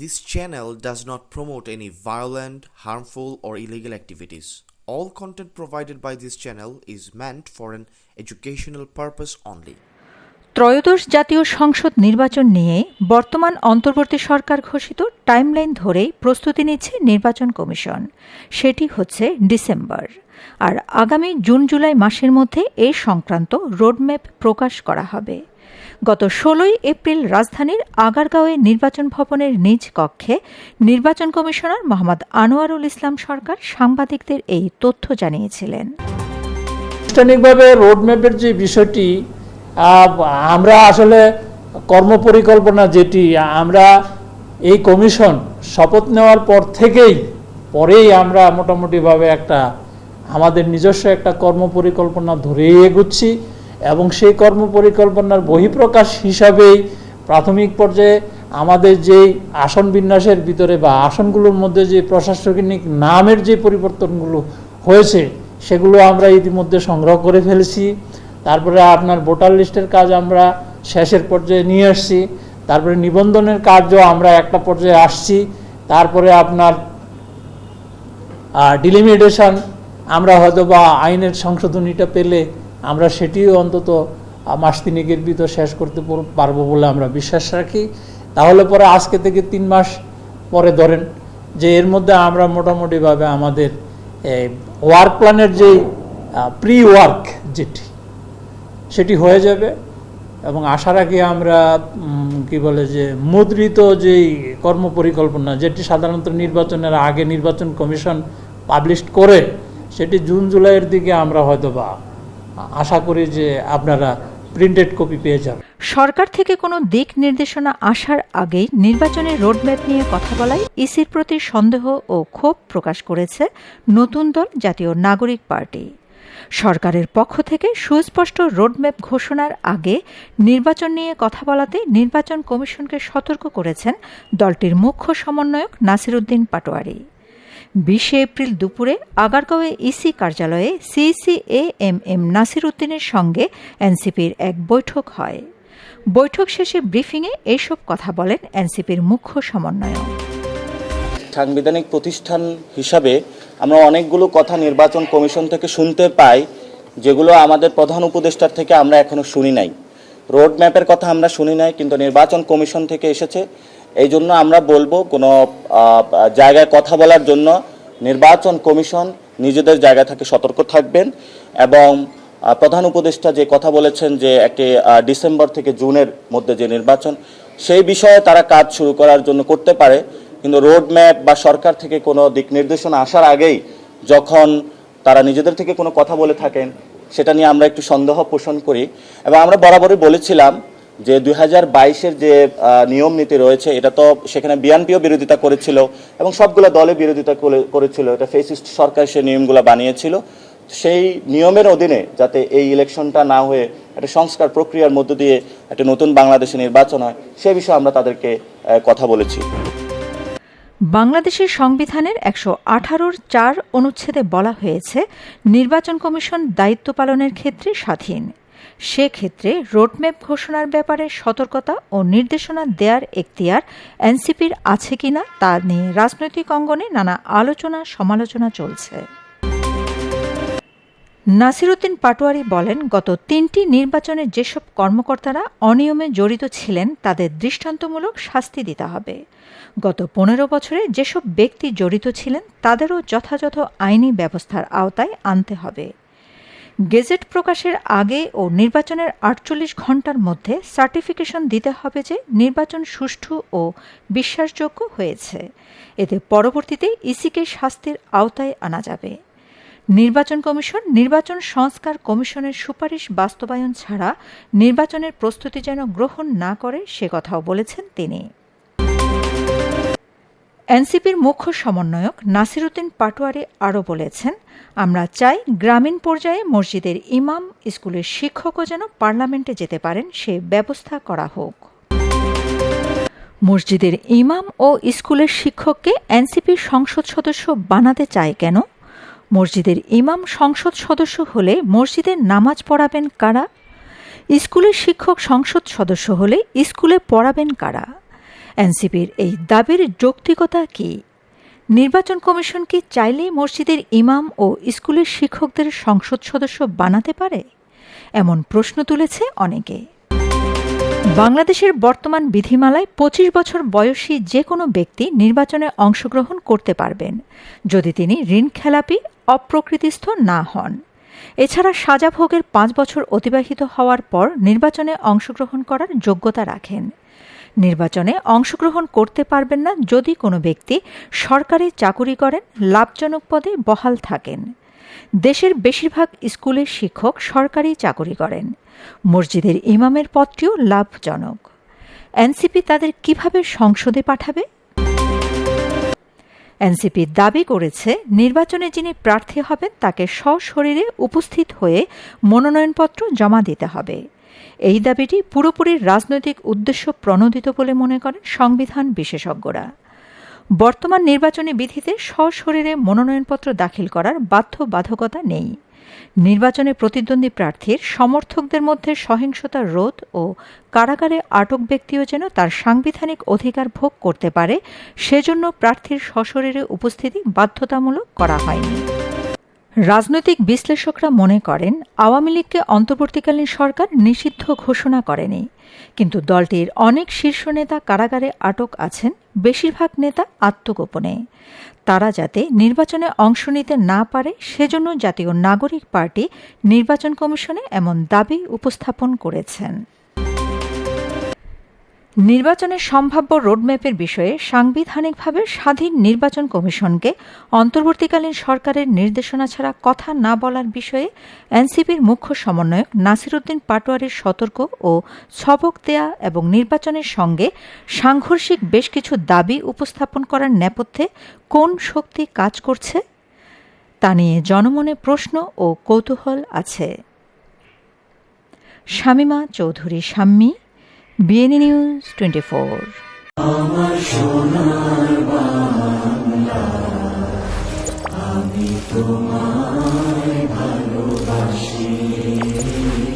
This channel does not promote any violent, harmful, or illegal activities. All content provided by this channel is meant for an educational purpose only. ত্রয়োদশ জাতীয় সংসদ নির্বাচন নিয়ে বর্তমান অন্তর্বর্তী সরকার ঘোষিত টাইমলাইন ধরেই প্রস্তুতি নিচ্ছে নির্বাচন কমিশন সেটি হচ্ছে ডিসেম্বর আর আগামী জুন জুলাই মাসের মধ্যে এ সংক্রান্ত রোডম্যাপ প্রকাশ করা হবে গত ষোলোই এপ্রিল রাজধানীর আগারগাঁওয়ে নির্বাচন ভবনের নিজ কক্ষে নির্বাচন কমিশনার মোহাম্মদ আনোয়ারুল ইসলাম সরকার সাংবাদিকদের এই তথ্য জানিয়েছিলেন। আনুষ্ঠানিকভাবে রোডম্যাপের যে বিষয়টি আমরা আসলে কর্মপরিকল্পনা যেটি, আমরা এই কমিশন শপথ নেওয়ার পর থেকেই, পরেই আমরা মোটামুটিভাবে একটা আমাদের নিজস্ব একটা কর্মপরিকল্পনা ধরেই এগুচ্ছি। এবং সেই কর্ম পরিকল্পনার বহিঃপ্রকাশ হিসাবেই প্রাথমিক পর্যায়ে আমাদের যেই আসন বিন্যাসের ভিতরে বা আসনগুলোর মধ্যে যে প্রশাসনিক নামের যে পরিবর্তনগুলো হয়েছে, সেগুলো আমরা ইতিমধ্যে সংগ্রহ করে ফেলেছি। তারপরে আপনার ভোটার লিস্টের কাজ আমরা শেষের পর্যায়ে নিয়ে আসছি। তারপরে নিবন্ধনের কাজও আমরা একটা পর্যায়ে আসছি। তারপরে আপনার ডিলিমিটেশন আমরা হয়তো বা আইনের সংশোধনীটা পেলে আমরা সেটিও অন্তত মাস তিনেকের ভিতর শেষ করতে পারব বলে আমরা বিশ্বাস রাখি। তাহলে পরে আজকে থেকে তিন মাস পরে ধরেন যে এর মধ্যে আমরা মোটামুটিভাবে আমাদের ওয়ার্ক প্ল্যানের যে প্রি ওয়ার্ক যেটি, সেটি হয়ে যাবে এবং আশা রাখি আমরা কি বলে যে, মুদ্রিত যেই কর্মপরিকল্পনা যেটি সাধারণত নির্বাচনের আগে নির্বাচন কমিশন পাবলিশ করে, সেটি জুন, জুলাইয়ের দিকে আমরা হয়তো বা আশা করি যে আপনারা প্রিন্টেড কপি পেয়ে যাবেন। সরকার থেকে কোনো দিক নির্দেশনা আসার আগেই নির্বাচনের রোডম্যাপ নিয়ে কথা বলায় ইসির প্রতি সন্দেহ ও ক্ষোভ প্রকাশ করেছে নতুন দল জাতীয় নাগরিক পার্টি। সরকারের পক্ষ থেকে সুস্পষ্ট রোডম্যাপ ঘোষণার আগে নির্বাচন নিয়ে কথা বলাতে নির্বাচন কমিশনকে সতর্ক করেছেন দলটির মুখ্য সমন্বয়ক নাসিরুদ্দিন পাটোয়ারি। বিশে এপ্রিল দুপুরে আগারগাঁওয়ে ইসি কার্যালয়ে CEC A M M Nasir উদ্দিনের সঙ্গে এনসিপির এক বৈঠক হয়। বৈঠক শেষে ব্রিফিংয়ে এইসব কথা বলেন এনসিপির মুখ্য সমন্বয়ক। সাংবিধানিক প্রতিষ্ঠান হিসাবে আমরা অনেকগুলো কথা নির্বাচন কমিশন থেকে শুনতে পাই, যেগুলো আমাদের প্রধান উপদেষ্টার থেকে আমরা এখনও শুনি নাই। রোড ম্যাপের কথা আমরা শুনি নাই, কিন্তু নির্বাচন কমিশন থেকে এসেছে। এই জন্য আমরা বলব, কোনো জায়গায় কথা বলার জন্য নির্বাচন কমিশন নিজেদের জায়গা থেকে, সতর্ক থাকবেন এবং প্রধান উপদেষ্টা যে কথা বলেছেন যে একটি ডিসেম্বর থেকে জুনের মধ্যে যে নির্বাচন, সেই বিষয়ে তারা কাজ শুরু করার জন্য করতে পারে। কিন্তু রোড ম্যাপ বা সরকার থেকে কোনো দিক নির্দেশনা আসার আগেই যখন তারা নিজেদের থেকে কোনো কথা বলে থাকেন সেটা নিয়ে আমরা একটু সন্দেহ পোষণ করি। এবং আমরা বরাবরই বলেছিলাম যে দুই হাজার বাইশের যে নিয়ম নীতি রয়েছে, এটা তো সেখানে বিএনপিও বিরোধিতা করেছিল এবং সবগুলো দলে বিরোধিতা করে- করেছিল। এটা ফেসিস্ট সরকার সেই নিয়মগুলো বানিয়েছিল। সেই নিয়মের অধীনে যাতে এই ইলেকশনটা না হয়ে একটা সংস্কার প্রক্রিয়ার মধ্য দিয়ে একটা নতুন বাংলাদেশে নির্বাচন হয়, সে বিষয়ে আমরা তাদেরকে কথা বলেছি। বাংলাদেশের সংবিধানের একশো আঠারোর চার অনুচ্ছেদে বলা হয়েছে, নির্বাচন কমিশন দায়িত্ব পালনের ক্ষেত্রে স্বাধীন। সেক্ষেত্রে রোডম্যাপ ঘোষণার ব্যাপারে সতর্কতা ও নির্দেশনা দেয়ার এখতিয়ার এনসিপির আছে কিনা তা নিয়ে রাজনৈতিক অঙ্গনে নানা আলোচনা সমালোচনা চলছে। নাসিরুদ্দিন পাটোয়ারি বলেন, গত তিনটি নির্বাচনে যেসব কর্মকর্তারা অনিয়মে জড়িত ছিলেন, তাদের দৃষ্টান্তমূলক শাস্তি দিতে হবে। গত পনেরো বছরে যেসব ব্যক্তি জড়িত ছিলেন, তাদেরও যথাযথ আইনি ব্যবস্থার আওতায় আনতে হবে। গেজেট প্রকাশের আগে ও নির্বাচনের আটচল্লিশ ঘণ্টার মধ্যে সার্টিফিকেশন দিতে হবে যে নির্বাচন সুষ্ঠু ও বিশ্বাসযোগ্য হয়েছে। এতে পরবর্তীতে ইসিকে শাস্তির আওতায় আনা যাবে। নির্বাচন কমিশন, নির্বাচন সংস্কার কমিশনের সুপারিশ বাস্তবায়ন ছাড়া নির্বাচনের প্রস্তুতি যেন গ্রহণ না করে সে কথাও বলেছেন তিনি। এনসিপির মুখ্য সমন্বয়ক নাসিরুদ্দিন পাটোয়ারি আরও বলেছেন, আমরা চাই গ্রামীণ পর্যায়ে মসজিদের ইমাম, স্কুলের শিক্ষকও যেন পার্লামেন্টে যেতে পারেন, সে ব্যবস্থা করা হোক। মসজিদের ইমাম ও স্কুলের শিক্ষককে এনসিপির সংসদ সদস্য বানাতে চায় কেন? মসজিদের ইমাম সংসদ সদস্য হলে মসজিদের নামাজ পড়াবেন কারা? স্কুলের শিক্ষক সংসদ সদস্য হলে স্কুলে পড়াবেন কারা? এনসিপির এই দাবির যৌক্তিকতা কি? নির্বাচন কমিশন কি চাইলেই মসজিদের ইমাম ও স্কুলের শিক্ষকদের সংসদ সদস্য বানাতে পারে? এমন প্রশ্ন তুলেছে অনেকে। বাংলাদেশের বর্তমান বিধিমালায় পঁচিশ বছর বয়সী যে কোনো ব্যক্তি নির্বাচনে অংশগ্রহণ করতে পারবেন। যদি তিনি ঋণ খেলাপি অপ্রকৃতিস্থ না হন। এছাড়া সাজা ভোগের পাঁচ বছর অতিবাহিত হওয়ার পর নির্বাচনে অংশগ্রহণ করার যোগ্যতা রাখেন। নির্বাচনে অংশগ্রহণ করতে পারবেন না যদি কোনো ব্যক্তি সরকারি চাকুরি করেন, লাভজনক পদে বহাল থাকেন। দেশের বেশিরভাগ স্কুলের শিক্ষক সরকারি চাকুরি করেন। মসজিদের ইমামের পদটিও লাভজনক। এনসিপি তাদের কীভাবে সংসদে পাঠাবে? এনসিপি দাবি করেছে, নির্বাচনে যিনি প্রার্থী হবেন তাকে সশরীরে উপস্থিত হয়ে মনোনয়নপত্র জমা দিতে হবে। এই দাবিটি পুরোপুরি রাজনৈতিক উদ্দেশ্য প্রণোদিত বলে মনে করেন সংবিধান বিশেষজ্ঞরা। বর্তমান নির্বাচনী বিধিতে সশরীরে মনোনয়নপত্র দাখিল করার বাধ্যবাধকতা নেই। নির্বাচনে প্রতিদ্বন্দ্বী প্রার্থীর সমর্থকদের মধ্যে সহিংসতা রোধ ও কারাগারে আটক ব্যক্তিও যেন তার সাংবিধানিক অধিকার ভোগ করতে পারে, সেজন্য প্রার্থীর সশরীরে উপস্থিতি বাধ্যতামূলক করা হয়নি। রাজনৈতিক বিশ্লেষকরা মনে করেন, আওয়ামী লীগকে অন্তর্বর্তীকালীন সরকার নিষিদ্ধ ঘোষণা করেনি। কিন্তু দলটির অনেক শীর্ষ নেতা কারাগারে আটক আছেন, বেশিরভাগ নেতা আত্মগোপনে। তারা যাতে নির্বাচনে অংশ নিতে না পারে, সেজন্য জাতীয় নাগরিক পার্টি নির্বাচন কমিশনে এমন দাবি উপস্থাপন করেছেন। নির্বাচনের সম্ভাব্য রোডম্যাপের বিষয়ে সাংবিধানিকভাবে স্বাধীন নির্বাচন কমিশনকে অন্তর্বর্তীকালীন সরকারের নির্দেশনা ছাড়া কথা না বলার বিষয়ে এনসিপির মুখ্য সমন্বয়ক নাসিরুদ্দিন পাটোয়ারির সতর্ক ও সবক দেয়া এবং নির্বাচনের সঙ্গে সাংঘর্ষিক বেশ কিছু দাবি উপস্থাপন করার নেপথ্যে কোন শক্তি কাজ করছে? তা নিয়ে জনমনে প্রশ্ন ও কৌতূহল আছে। Shamima Chowdhury, Shammi. BNA news twenty four